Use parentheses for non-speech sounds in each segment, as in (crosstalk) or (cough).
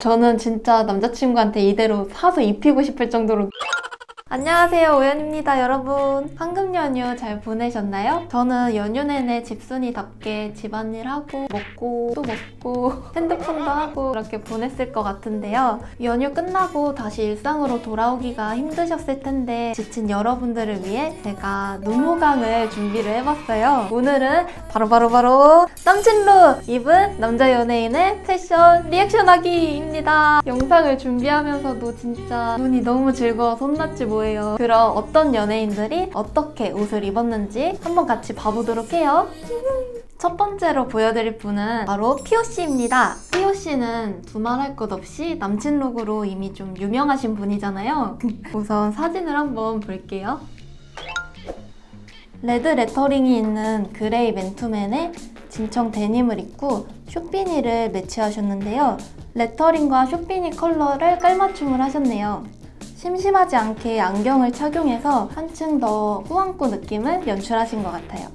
저는 진짜 남자친구한테 이대로 사서 입히고 싶을 정도로 안녕하세요 오연입니다 여러분. 황금 연휴 잘 보내셨나요? 저는 연휴 내내 집순이답게 집안일하고 먹고 또 먹고 (laughs) 핸드폰도 하고 그렇게 보냈을 것 같은데요. 연휴 끝나고 다시 일상으로 돌아오기가 힘드셨을 텐데 지친 여러분들을 위해 제가 눈호강을 준비를 해봤어요. 오늘은 바로 바로 바로 남친룩 입은 남자 연예인의 패션 리액션하기입니다. 영상을 준비하면서도 진짜 눈이 너무 즐거워서 혼났지 뭐예요 그럼 어떤 연예인들이 어떻게 옷을 입었는지 한번 같이 봐보도록 해요 첫 번째로 보여드릴 분은 바로 POC입니다. POC는 두말할 것 없이 남친 룩으로 이미 좀 유명하신 분이잖아요. 우선 사진을 한번 볼게요. 레드 레터링이 있는 그레이 맨투맨에 진청 데님을 입고 쇼피니를 매치하셨는데요. 레터링과 쇼피니 컬러를 깔맞춤을 하셨네요. 심심하지 않게 안경을 착용해서 한층 더 꾸안꾸 느낌을 연출하신 것 같아요.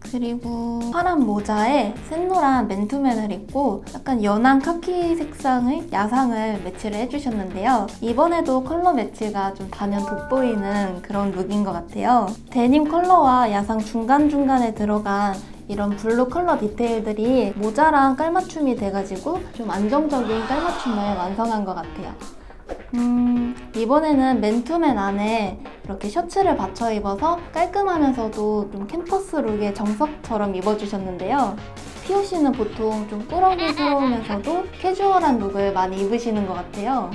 그리고 파란 모자에 샛노란 맨투맨을 입고 약간 연한 카키 색상의 야상을 매치를 해주셨는데요. 이번에도 컬러 매치가 좀 단연 돋보이는 그런 룩인 것 같아요. 데님 컬러와 야상 중간중간에 들어간 이런 블루 컬러 디테일들이 모자랑 깔맞춤이 돼가지고 좀 안정적인 깔맞춤을 완성한 것 같아요. 음, 이번에는 맨투맨 안에 이렇게 셔츠를 받쳐 입어서 깔끔하면서도 좀 캠퍼스 룩의 정석처럼 입어주셨는데요. POC는 보통 좀 꾸러기스러우면서도 캐주얼한 룩을 많이 입으시는 것 같아요.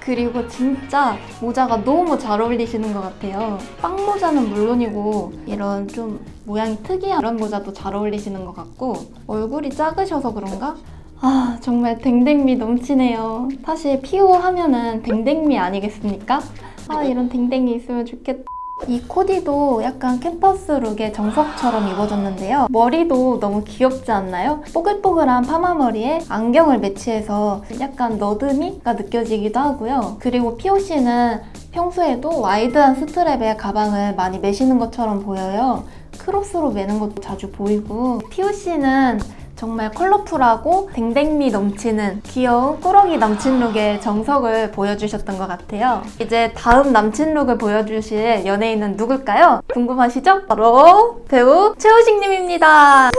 그리고 진짜 모자가 너무 잘 어울리시는 것 같아요. 빵 모자는 물론이고 이런 좀 모양이 특이한 이런 모자도 잘 어울리시는 것 같고 얼굴이 작으셔서 그런가? 아 정말 댕댕미 넘치네요. 사실 피오 하면은 댕댕미 아니겠습니까? 아 이런 댕댕이 있으면 좋겠다. 이 코디도 약간 캠퍼스 룩의 정석처럼 입어줬는데요. 머리도 너무 귀엽지 않나요? 뽀글뽀글한 파마머리에 안경을 매치해서 약간 너드미가 느껴지기도 하고요. 그리고 POC는 평소에도 와이드한 스트랩의 가방을 많이 매시는 것처럼 보여요. 크로스로 매는 것도 자주 보이고 POC는 정말 컬러풀하고 댕댕미 넘치는 귀여운 꾸러기 남친 룩의 정석을 보여주셨던 것 같아요. 이제 다음 남친 룩을 보여주실 연예인은 누굴까요? 궁금하시죠? 바로 배우 최우식님입니다.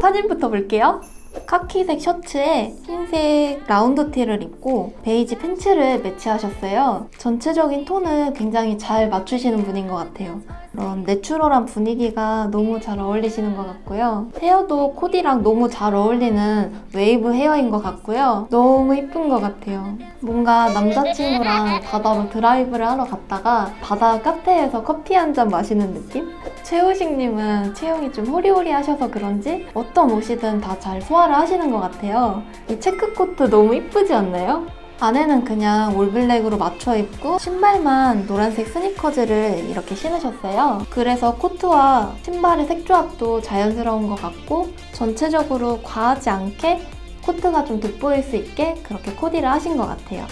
사진부터 볼게요. 카키색 셔츠에 흰색 라운드 티를 입고 베이지 팬츠를 매치하셨어요. 전체적인 톤을 굉장히 잘 맞추시는 분인 것 같아요. 그런 내추럴한 분위기가 너무 잘 어울리시는 것 같고요. 헤어도 코디랑 너무 잘 어울리는 웨이브 헤어인 것 같고요. 너무 이쁜 것 같아요. 뭔가 남자친구랑 바다로 드라이브를 하러 갔다가 바다 카페에서 커피 한 잔 마시는 느낌? 최우식님은 체형이 좀 호리호리하셔서 그런지 어떤 옷이든 다 잘 소화를 하시는 것 같아요. 이 체크코트 너무 이쁘지 않나요? 안에는 그냥 올블랙으로 맞춰 입고 신발만 노란색 스니커즈를 이렇게 신으셨어요. 그래서 코트와 신발의 색조합도 자연스러운 것 같고 전체적으로 과하지 않게 코트가 좀 돋보일 수 있게 그렇게 코디를 하신 것 같아요.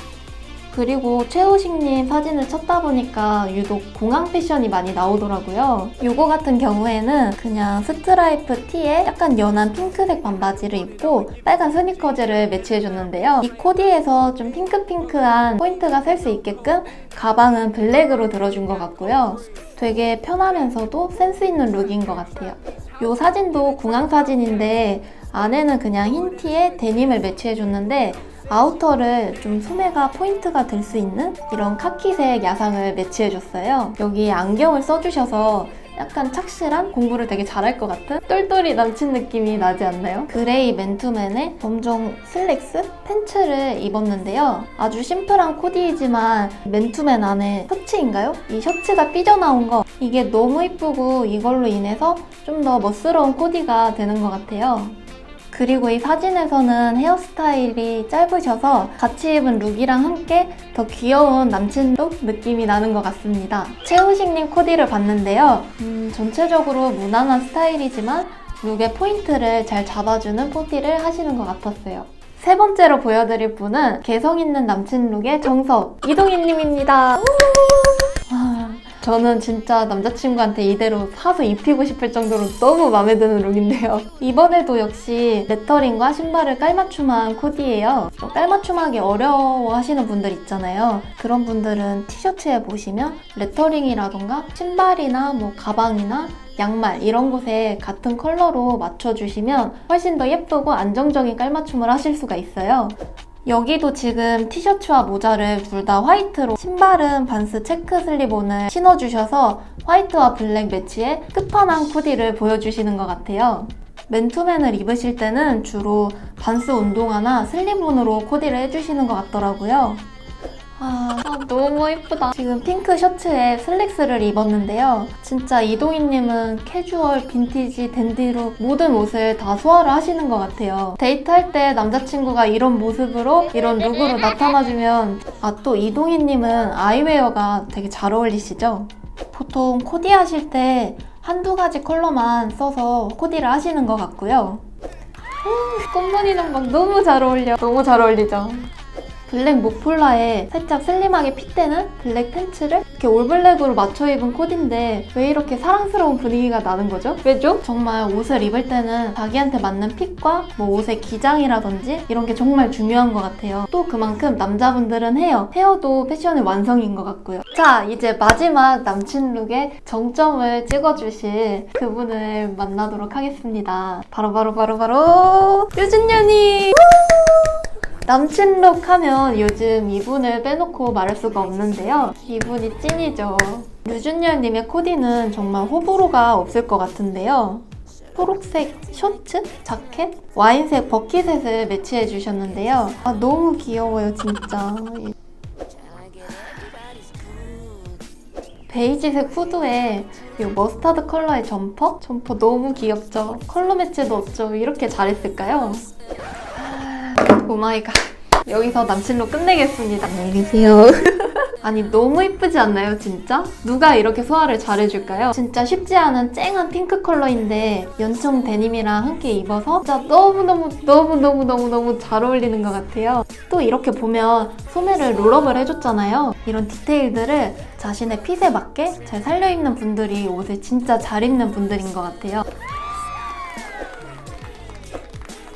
그리고 최우식님 사진을 찾다 보니까 유독 공항 패션이 많이 나오더라고요. 요거 같은 경우에는 그냥 스트라이프 티에 약간 연한 핑크색 반바지를 입고 빨간 스니커즈를 매치해줬는데요. 이 코디에서 좀 핑크핑크한 포인트가 셀 수 있게끔 가방은 블랙으로 들어준 것 같고요. 되게 편하면서도 센스 있는 룩인 것 같아요. 요 사진도 공항 사진인데 안에는 그냥 흰 티에 데님을 매치해줬는데 아우터를 좀 소매가 포인트가 될 수 있는 이런 카키색 야상을 매치해줬어요. 여기 안경을 써주셔서 약간 착실한 공부를 되게 잘할 것 같은 똘똘이 남친 느낌이 나지 않나요? 그레이 맨투맨에 검정 슬랙스 팬츠를 입었는데요. 아주 심플한 코디이지만 맨투맨 안에 셔츠인가요? 이 셔츠가 삐져나온 거 이게 너무 이쁘고 이걸로 인해서 좀 더 멋스러운 코디가 되는 것 같아요. 그리고 이 사진에서는 헤어스타일이 짧으셔서 같이 입은 룩이랑 함께 더 귀여운 남친 룩 느낌이 나는 것 같습니다. 최우식님 코디를 봤는데요. 음, 전체적으로 무난한 스타일이지만 룩의 포인트를 잘 잡아주는 코디를 하시는 것 같았어요. 세 번째로 보여드릴 분은 개성 있는 남친 룩의 정석 이동희님입니다. 와, 저는 진짜 남자친구한테 이대로 사서 입히고 싶을 정도로 너무 마음에 드는 룩인데요. 이번에도 역시 레터링과 신발을 깔맞춤한 코디예요. 좀 깔맞춤하기 어려워 하시는 분들 있잖아요. 그런 분들은 티셔츠에 보시면 레터링이라던가 신발이나 뭐 가방이나 양말 이런 곳에 같은 컬러로 맞춰주시면 훨씬 더 예쁘고 안정적인 깔맞춤을 하실 수가 있어요. 여기도 지금 티셔츠와 모자를 둘 다 화이트로 신발은 반스 체크 슬리본을 신어주셔서 화이트와 블랙 매치의 끝판왕 코디를 보여주시는 것 같아요. 맨투맨을 입으실 때는 주로 반스 운동화나 슬리본으로 코디를 해주시는 것 같더라고요. 아, 아, 너무 예쁘다. 지금 핑크 셔츠에 슬랙스를 입었는데요. 진짜 이동희님은 캐주얼, 빈티지, 댄디룩 모든 옷을 다 소화를 하시는 것 같아요. 데이트할 때 남자친구가 이런 모습으로 이런 룩으로 나타나주면 아 또 이동희님은 아이웨어가 되게 잘 어울리시죠? 보통 코디 하실 때 한두 가지 컬러만 써서 코디를 하시는 것 같고요. 음, 꽃무늬는 막 너무 잘 어울려. 너무 잘 어울리죠? 블랙 목폴라에 살짝 슬림하게 핏대는 블랙 팬츠를 이렇게 올블랙으로 맞춰 입은 코디인데 왜 이렇게 사랑스러운 분위기가 나는 거죠? 왜죠? 정말 옷을 입을 때는 자기한테 맞는 핏과 뭐 옷의 기장이라든지 이런 게 정말 중요한 것 같아요. 또 그만큼 남자분들은 헤어, 헤어도 패션의 완성인 것 같고요. 자, 이제 마지막 남친 룩의 정점을 찍어주실 그분을 만나도록 하겠습니다. 바로 바로 바로 바로 유진년이! 남친룩 하면 요즘 이분을 빼놓고 말할 수가 없는데요. 이분이 찐이죠. 유준열님의 코디는 정말 호불호가 없을 것 같은데요. 초록색 셔츠, 자켓, 와인색 버킷셋을 매치해 주셨는데요. 아, 너무 귀여워요, 진짜. 베이지색 후드에 이 머스타드 컬러의 점퍼? 점퍼 너무 귀엽죠? 컬러 매치도 없죠? 이렇게 잘했을까요? 오마이갓. 여기서 남친로 끝내겠습니다. 안녕히 계세요. (laughs) 아니 너무 이쁘지 않나요 진짜? 누가 이렇게 소화를 잘해줄까요? 진짜 쉽지 않은 쨍한 핑크 컬러인데 연청 데님이랑 함께 입어서 진짜 너무너무 너무너무너무너무 잘 어울리는 것 같아요. 또 이렇게 보면 소매를 롤업을 해줬잖아요. 이런 디테일들을 자신의 핏에 맞게 잘 살려입는 분들이 옷을 진짜 잘 입는 분들인 것 같아요.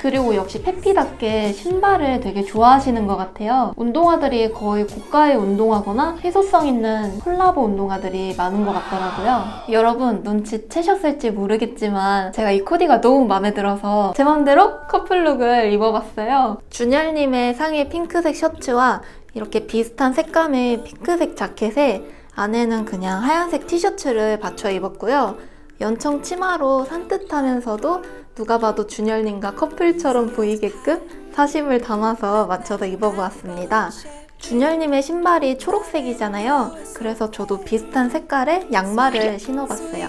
그리고 역시 페피답게 신발을 되게 좋아하시는 것 같아요. 운동화들이 거의 고가의 운동화거나 해소성 있는 콜라보 운동화들이 많은 것 같더라고요. 여러분 눈치채셨을지 모르겠지만 제가 이 코디가 너무 마음에 들어서 제 맘대로 커플룩을 입어봤어요. 준열님의 상의 핑크색 셔츠와 이렇게 비슷한 색감의 핑크색 자켓에 안에는 그냥 하얀색 티셔츠를 받쳐 입었고요. 연청 치마로 산뜻하면서도 누가 봐도 준열님과 커플처럼 보이게끔 사심을 담아서 맞춰서 입어보았습니다. 준열님의 신발이 초록색이잖아요. 그래서 저도 비슷한 색깔의 양말을 신어봤어요.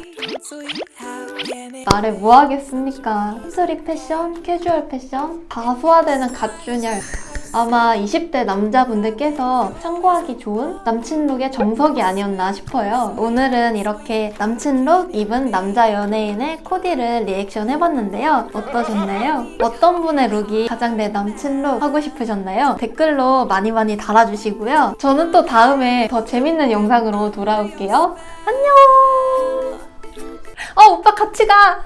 말해 뭐 하겠습니까? 스트릿 패션, 캐주얼 패션 다 소화되는 갓준열. 아마 20대 남자분들께서 참고하기 좋은 남친룩의 정석이 아니었나 싶어요. 오늘은 이렇게 남친룩 입은 남자 연예인의 코디를 리액션 해봤는데요. 어떠셨나요? 어떤 분의 룩이 가장 내 남친룩 하고 싶으셨나요? 댓글로 많이 많이 달아주시고요. 저는 또 다음에 더 재밌는 영상으로 돌아올게요. 안녕! 어, 오빠 같이 가!